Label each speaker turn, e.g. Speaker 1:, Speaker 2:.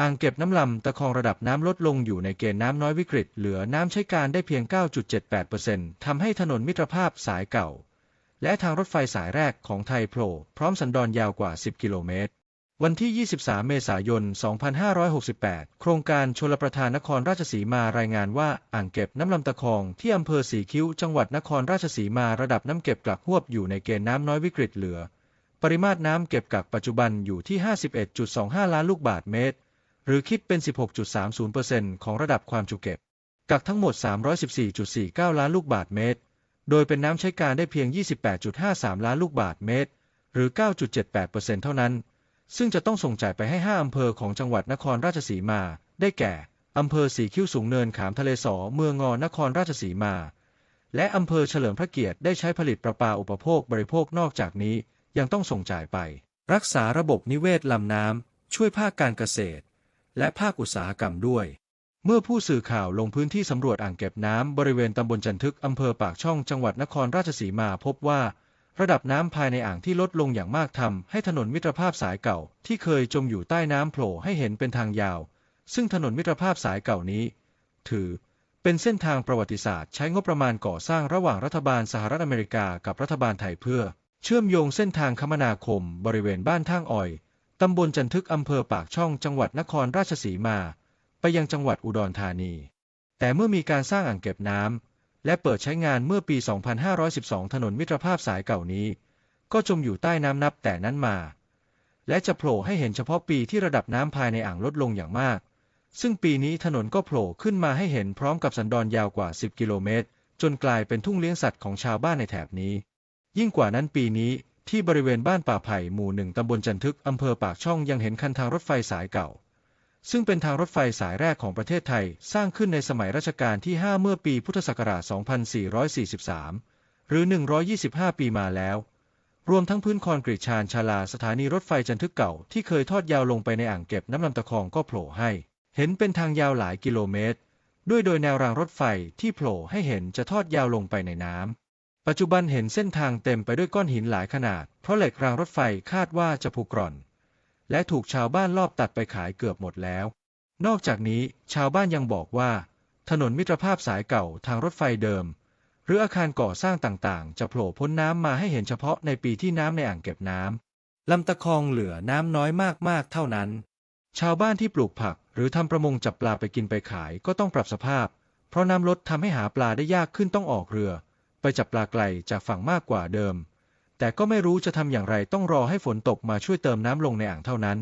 Speaker 1: อ่างเก็บน้ำลำตะคองระดับน้ำลดลงอยู่ในเกณฑ์น้ำน้อยวิกฤต เหลือน้ำใช้การได้เพียง 9.78%ทำให้ถนนมิตรภาพสายเก่า และทางรถไฟสายแรกของไทยโผล่พร้อมสันดอนยาวกว่า 10 กิโลเมตร วันที่ 23 เมษายน 2568 โครงการชลประทานนครราชสีมารายงานว่าอ่างเก็บน้ำลำตะคองที่อำเภอสีคิ้วจังหวัดนครราชสีมาระดับน้ำเก็บกักหวบอยู่ในเกณฑ์น้ำน้อยวิกฤตเหลือ ปริมาตรน้ำเก็บกักปัจจุบันอยู่ที่ 51.25 ล้านลูกบาศก์เมตร หรือคิดเป็น 16.30%ของระดับความจุเก็บ กักทั้งหมด 314.49 ล้านลูกบาศก์เมตร โดยเป็นน้ำใช้การได้เพียง 28.53 ล้านลูกบาศก์เมตร หรือ 9.78%เท่านั้น ซึ่งจะต้องส่งจ่ายไปให้ 5 อำเภอของจังหวัดนครราชสีมา ได้แก่ อำเภอสีคิ้วสูงเนินขามทะเลสอ เมืองงอนครราชสีมา และอำเภอเฉลิมพระเกียรติได้ใช้ผลิตประปาอุปโภคบริโภคนอกจากนี้ ยังต้องส่งจ่ายไป รักษาระบบนิเวศลำน้ำช่วยภาคการเกษตร และภาคอุตสาหกรรมด้วย เมื่อผู้สื่อข่าวลงพื้นที่สำรวจอ่างเก็บน้ำบริเวณตำบลจันทึกอำเภอปากช่องจังหวัดนครราชสีมาพบว่า ระดับน้ำภายในอ่างที่ลดลงอย่างมากทำให้ถนนมิตรภาพสายเก่า ที่เคยจมอยู่ใต้น้ำโผล่ให้เห็นเป็นทางยาว ซึ่งถนนมิตรภาพสายเก่านี้ ถือเป็นเส้นทางประวัติศาสตร์ ใช้งบประมาณก่อสร้างระหว่างรัฐบาลสหรัฐอเมริกากับรัฐบาลไทยเพื่อ เชื่อมโยงเส้นทางคมนาคม บริเวณบ้านท่างอ่อย ตำบลจันทึกอำเภอปากช่องจังหวัดนครราชสีมา ไปยังจังหวัดอุดรธานี แต่เมื่อมีการสร้างอ่างเก็บน้ำและเปิดใช้งานเมื่อปี 2512 ถนนมิตรภาพสายเก่านี้ ก็จมอยู่ใต้น้ำนับแต่นั้นมา และจะโผล่ให้เห็นเฉพาะปีที่ระดับน้ำภายในอ่างลดลงอย่างมาก ซึ่งปีนี้ถนนก็โผล่ขึ้นมาให้เห็นพร้อมกับสันดอนยาวกว่า 10 กิโลเมตร จนกลายเป็นทุ่งเลี้ยงสัตว์ของชาวบ้านในแถบนี้ ยิ่งกว่านั้นปีนี้ ที่บริเวณบ้านป่าไผ่หมู่หนึ่งตำบลจันทึกอำเภอปากช่องยังเห็นคันทางรถไฟสายเก่า ซึ่งเป็นทางรถไฟสายแรกของประเทศไทย สร้างขึ้นในสมัยรัชกาลที่ 5 เมื่อปีพุทธศักราช 2443 หรือ 125 ปีมาแล้ว รวมทั้งพื้นคอนกรีตชานชาลาสถานีรถไฟจันทึกเก่าที่เคยทอดยาวลงไปในอ่างเก็บน้ำลำตะคองก็โผล่ให้ เห็นเป็นทางยาวหลายกิโลเมตร ด้วยโดยแนวรางรถไฟที่โผล่ให้เห็นจะทอดยาวลงไปในน้ำ ปัจจุบันเห็นเส้นทางเต็มไปด้วยก้อนหินหลายขนาด เพราะเหล็กรางรถไฟคาดว่าจะผุกร่อน และถูกชาวบ้านลอบตัดไปขายเกือบหมดแล้ว นอกจากนี้ชาวบ้านยังบอกว่า ถนนมิตรภาพสายเก่าทางรถไฟเดิม หรืออาคารก่อสร้างต่างๆ จะโผล่พ้นน้ำมาให้เห็นเฉพาะในปีที่น้ำในอ่างเก็บน้ำลำตะคองเหลือน้ำน้อยมากๆเท่านั้น ชาวบ้านที่ปลูกผัก หรือทำประมงจับปลาไปกินไปขายก็ต้องปรับสภาพ เพราะน้ำลดทำให้หาปลาได้ยากขึ้นต้องออกเรือ ไปจับปลาไกลจากฝั่งมากกว่าเดิม แต่ก็ไม่รู้จะทำอย่างไรต้องรอให้ฝนตกมาช่วยเติมน้ำลงในอ่างเท่านั้น